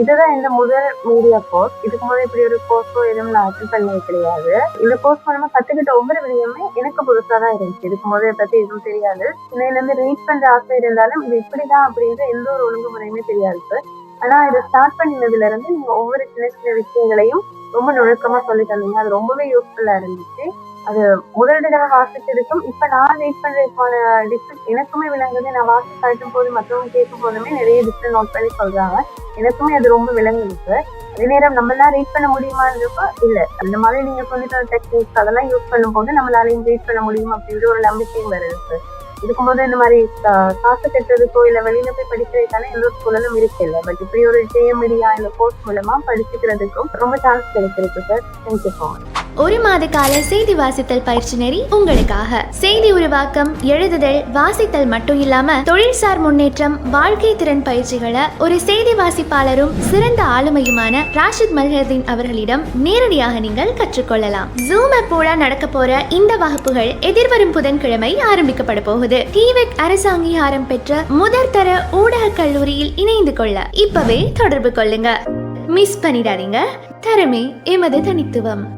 இதுதான் இந்த முதல் மீடியா கோர்ஸ் இதுக்கு முதல் இப்படி ஒரு கோர்ஸோ எதுவும் நான் அட்டன் பண்ணது கிடையாது. இந்த கோர்ஸ் மூலமா கத்துக்கிட்ட ஒவ்வொரு விஷயமே எனக்கு புதுசா தான் இருந்துச்சு. இதுக்கு முதல் பத்தி எதுவும் தெரியாது. இன்னையில இருந்து ரீட் பண்ற ஆசை இருந்தாலும் இது இப்படிதான் அப்படின்ற எந்த ஒரு ஒழுங்குமுறையுமே தெரியாது சார் ஆனா இதை ஸ்டார்ட் பண்ணினதுல இருந்து நீங்க ஒவ்வொரு சின்ன சின்ன விஷயங்களையும் ரொம்ப நுணுக்கமா சொல்லி தந்தீங்க. அது ரொம்பவே யூஸ்ஃபுல்லா இருந்துச்சு. அது முதல் தடவை வாசிச்சதுக்கும் இப்ப நான் ரீட் பண்றதுக்கான டிஃப்ரெண்ட் எனக்குமே விளங்குது நான் வாசி காட்டும் போது மற்றவங்க கேட்கும் போதுமே நிறைய டிஃப்ரெண்ட் நோட் பண்ணி சொல்றாங்க. எனக்குமே அது ரொம்ப விளங்குது சார் அதே நேரம் நம்மளால ரீட் பண்ண முடியுமான்றப்போ இல்ல. அந்த மாதிரி நீங்க சொல்லிட்டு டெக்னிக்ஸ் அதெல்லாம் யூஸ் பண்ணும்போது நம்மளாலையும் ரீட் பண்ண முடியும் அப்படின்ற ஒரு நம்பிக்கையும் வருது. சார் போது இந்த மாதிரி கா- காசு கட்டுறதுக்கோ இல்ல வெளியில போய் படிக்கிறதுக்கான எந்த ஒரு சூழலும் இருக்கு இல்ல பட் இப்படி ஒரு ஜேஎம் மீடியா இந்த கோர்ஸ் மூலமா படிச்சுக்கிறதுக்கும் ரொம்ப சான்ஸ் கிடைச்சிருக்கு சார் தேங்க்யூ ஸோ மச் ஒரு மாத கால செய்தி வாசித்தல் பயிற்சி நெறி உங்களுக்காக. செய்தி உருவாக்கம் எழுதுதல் வாசித்தல் மட்டும் இல்லாம தொழில்சார் முன்னேற்றம் வாழ்க்கை திறன் பயிற்சிகளை ஒரு செய்தி வாசிப்பாளரும் சிறந்த ஆளுமையுமான ராஷித் மல்ஹதீன் அவர்களிடம் நேரடியாக நீங்கள் கற்றுக்கொள்ளலாம். ஜூம் அப்போட நடக்க போற இந்த வகுப்புகள் எதிர்வரும் புதன்கிழமை ஆரம்பிக்கப்பட போகுது. டிவெக் அரசு அங்கீகாரம் பெற்ற முதற் தர ஊடக கல்லூரியில் இணைந்து கொள்ள இப்பவே தொடர்பு கொள்ளுங்க. மிஸ் பண்ணிடாதீங்க. தரமே எமது தனித்துவம்.